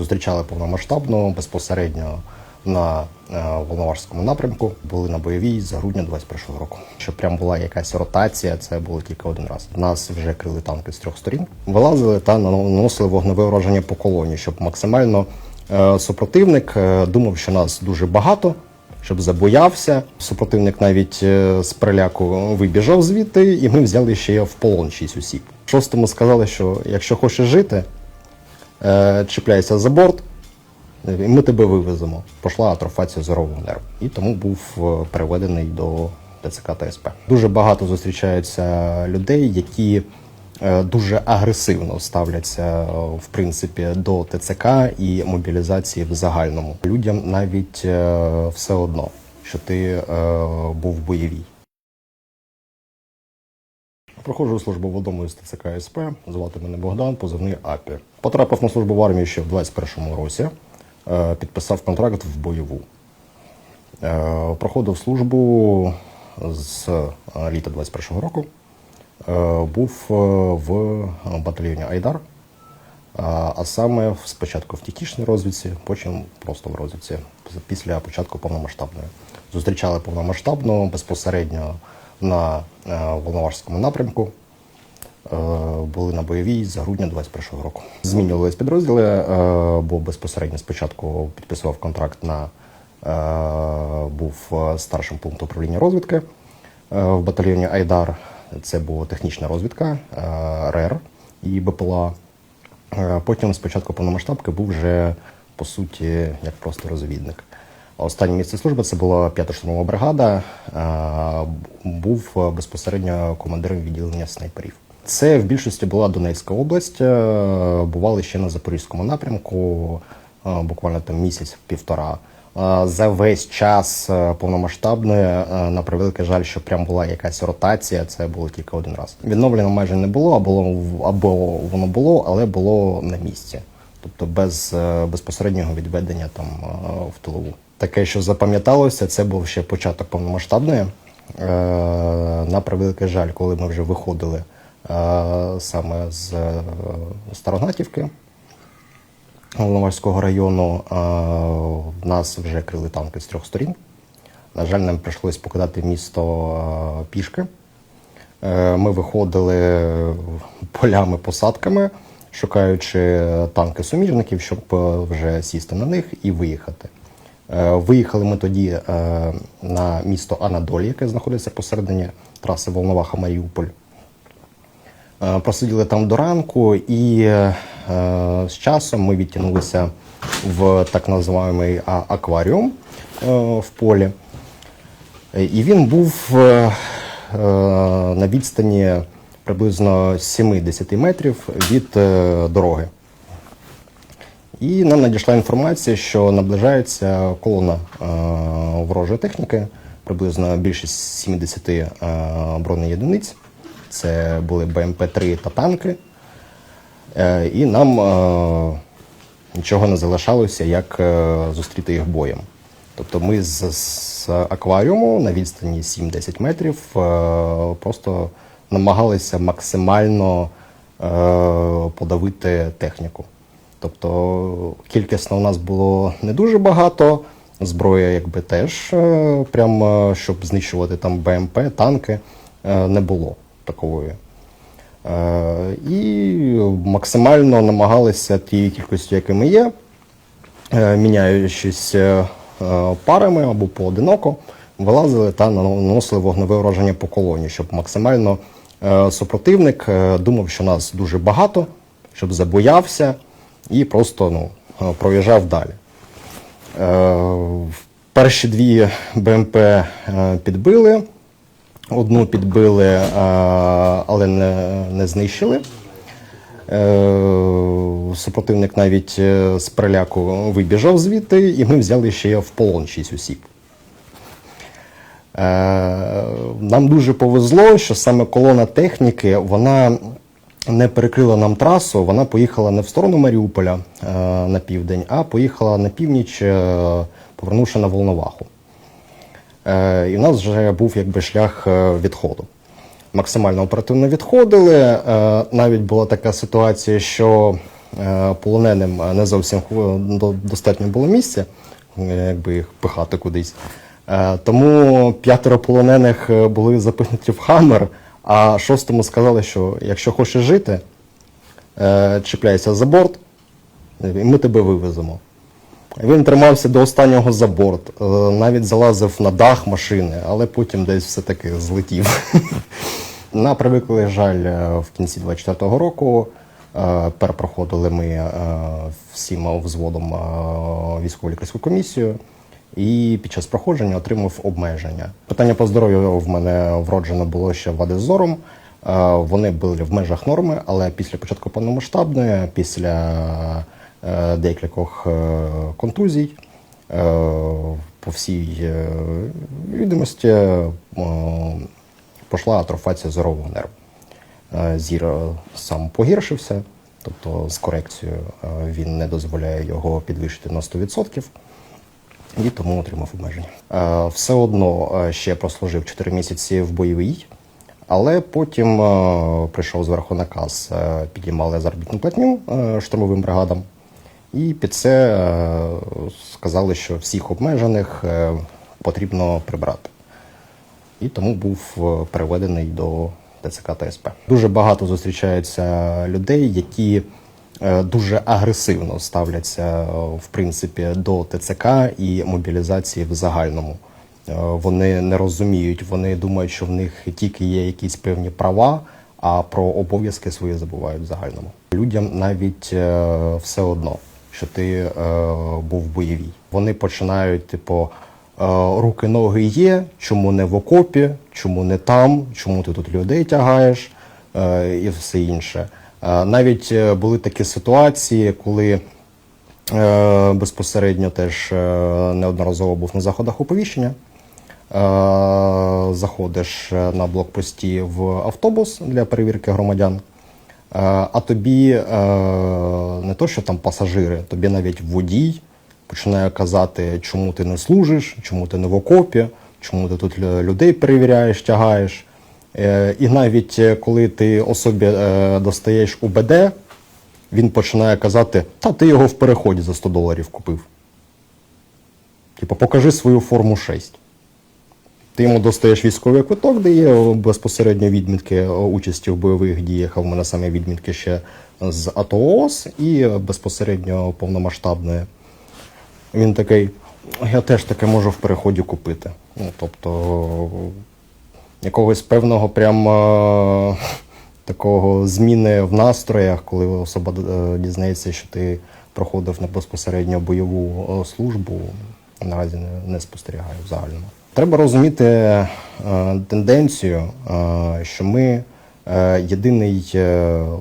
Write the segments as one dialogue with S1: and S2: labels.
S1: Зустрічали повномасштабно безпосередньо на е, Волновахському напрямку. Були на бойовій з грудня 21-го року. Щоб прям була якась ротація, це було тільки один раз. Нас вже крили танки з трьох сторін. Вилазили та наносили вогневе ураження по колоні, щоб максимально е, супротивник е, думав, що нас дуже багато. Щоб забоявся, супротивник навіть з переляку вибіжав звідти, і ми взяли ще в полон шість осіб. Шостому сказали, що якщо хочеш жити, чіпляйся за борт, і ми тебе вивеземо. Пішла атрофація зорового нерву. І тому був е, переведений до ТЦК та СП. Дуже багато зустрічаються людей, які е, дуже агресивно ставляться е, в принципі до ТЦК і мобілізації в загальному. Людям навіть е, все одно, що ти е, був бойовій. Проходжу службу в одному із ТЦК СП. Звати мене Богдан, позивний АПІ. Потрапив на службу в армію ще в 21-му році. Е, Підписав контракт в бойову. Е, Проходив службу з е, літа 21-го року. Був в батальйоні Айдар, а саме спочатку в тікішній розвідці, потім просто в розвідці після початку повномасштабної. Зустрічали повномасштабно безпосередньо на е, Волновахському напрямку. Е, Були на бойовій з грудня 21-го року. Змінювались підрозділи, е, бо безпосередньо спочатку підписував контракт на був старшим пунктом управління розвідки в батальйоні Айдар. Це була технічна розвідка, РЕР і БПЛА. Потім спочатку повномасштабки був вже по суті як просто розвідник. А Останнє місце служби це була 5-та штурмова бригада. е, Був е, безпосередньо командиром відділення снайперів. Це в більшості була Донецька область. е, Бували ще на Запорізькому напрямку, буквально там місяць-півтора. За весь час повномасштабної, на превеликий жаль, що прям була якась ротація, це було тільки один раз. Відновлено майже не було, або, або воно було, але було на місці. Тобто без безпосереднього відведення там в тилову. Таке, що запам'яталося, це був ще початок повномасштабної. Е, На превеликий жаль, коли ми вже виходили е, саме з е, Старогнатівки Волноваського району, в нас вже крили танки з трьох сторін. На жаль, нам прийшлось покидати місто пішки. Ми виходили полями, посадками, шукаючи танки суміжників, щоб вже сісти на них і виїхати. Е, Виїхали ми тоді е, на місто Анадолі, яке знаходиться посередині траси Волноваха Маріуполь. Е, Просиділи там до ранку, і з часом ми відтягнулися в так називаємий акваріум в полі. І він був на відстані приблизно 70 метрів від дороги. І нам надійшла інформація, що наближається колона е, ворожої техніки, приблизно більше 70 е, бронеєдиниць. Це були БМП-3 та танки. Е, і нам е, нічого не залишалося, як зустріти їх боєм. Тобто ми з, з акваріуму на відстані 7-10 метрів просто намагалися максимально подавити техніку. Тобто кількісно у нас було не дуже багато, зброя якби теж, е, прям, е, щоб знищувати там БМП, танки, е, не було такової. І максимально намагалися тією кількістю, якими є, міняючись парами або поодиноко, вилазили та наносили вогневе ураження по колоні, щоб максимально супротивник думав, що нас дуже багато, щоб забоявся і просто ну, е, проїжджав далі. Е, Перші дві БМП е, підбили, одну підбили, але не, не знищили. Супротивник навіть з переляку вибіжав звідти, і ми взяли ще в полон шість осіб. Нам дуже повезло, що саме колона техніки вона не перекрила нам трасу, вона поїхала не в сторону Маріуполя е, на південь, а поїхала на північ, е, повернувши на Волноваху. Е, І в нас вже був якби шлях відходу. Максимально оперативно відходили. Навіть була така ситуація, що полоненим не зовсім достатньо було місця, якби їх пихати кудись. Тому п'ятеро полонених були запихнуті в хамер, а шостому сказали, що якщо хочеш жити, е, чіпляйся за борт, і ми тебе вивеземо. Він тримався до останнього за борт, е, навіть залазив на дах машини, але потім десь все-таки злетів. На превеликий жаль, е, в кінці 24-го року перепроходили ми всім взводом е, військово лікарську комісію. І під час проходження отримав обмеження. Питання по здоров'ю в мене вроджено було ще вади зором. Е, Вони були в межах норми, але після початку повномасштабної, після е, декількох е, контузій, по всій відомості пішла атрофація зорового нерву. Зір сам погіршився, тобто з корекцією він не дозволяє його підвищити на 100% і тому отримав обмеження. Е, Все одно е, ще прослужив 4 місяці в бойовій, але потім е, прийшов зверху наказ, підіймали заробітну платню штурмовим бригадам, і під це сказали, що всіх обмежених потрібно прибрати. І тому був переведений до ТЦК та СП. Дуже багато зустрічається людей, які дуже агресивно ставляться е, в принципі до ТЦК і мобілізації в загальному. Е, Вони не розуміють, вони думають, що в них тільки є якісь певні права, а про обов'язки свої забувають в загальному. Людям навіть е, все одно, що ти е, був бойовій. Вони починають, типу, е, руки, ноги є, чому не в окопі, чому не там, чому ти тут людей тягаєш е, і все інше. Е, Навіть е, були такі ситуації, коли е, безпосередньо теж неодноразово був на заходах оповіщення. Заходиш на блокпості в автобус для перевірки громадян, а тобі не то, що там пасажири, тобі навіть водій починає казати, чому ти не служиш, чому ти не в окопі, чому ти тут людей перевіряєш, тягаєш. Е, І навіть е, коли ти особі е, достаєш УБД, він починає казати, та ти його в переході за 100 доларів купив. Типу, покажи свою форму 6. Ти йому достаєш військовий квиток, де є безпосередньо відмітки участі в бойових діях, а в мене саме відмітки ще з АТО ООС і безпосередньо повномасштабної. Він такий, я теж таке можу в переході купити. Ну, тобто якогось певного прям е, такого зміни в настроях, коли особа е, дізнається, що ти проходив на безпосередньо бойову е, службу, наразі не, не спостерігаю в загальному. Треба розуміти тенденцію, що ми єдиний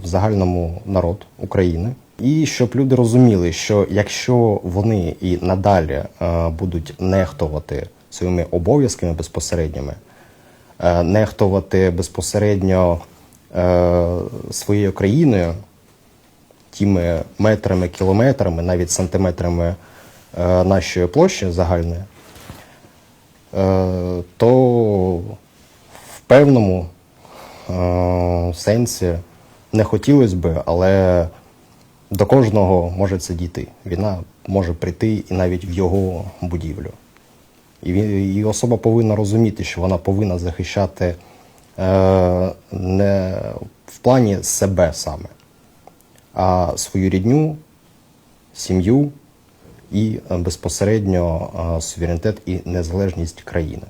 S1: в загальному народ України. І щоб люди розуміли, що якщо вони і надалі будуть нехтувати своїми обов'язками безпосередніми, нехтувати безпосередньо е, своєю країною, тими метрами, кілометрами, навіть сантиметрами е, нашої площі загальної, е, то в певному е, сенсі не хотілося би, але до кожного може це дійти. Війна може прийти і навіть в його будівлю. І, і особа повинна розуміти, що вона повинна захищати е, не в плані себе саме, а свою рідню, сім'ю і безпосередньо е, суверенітет і незалежність країни.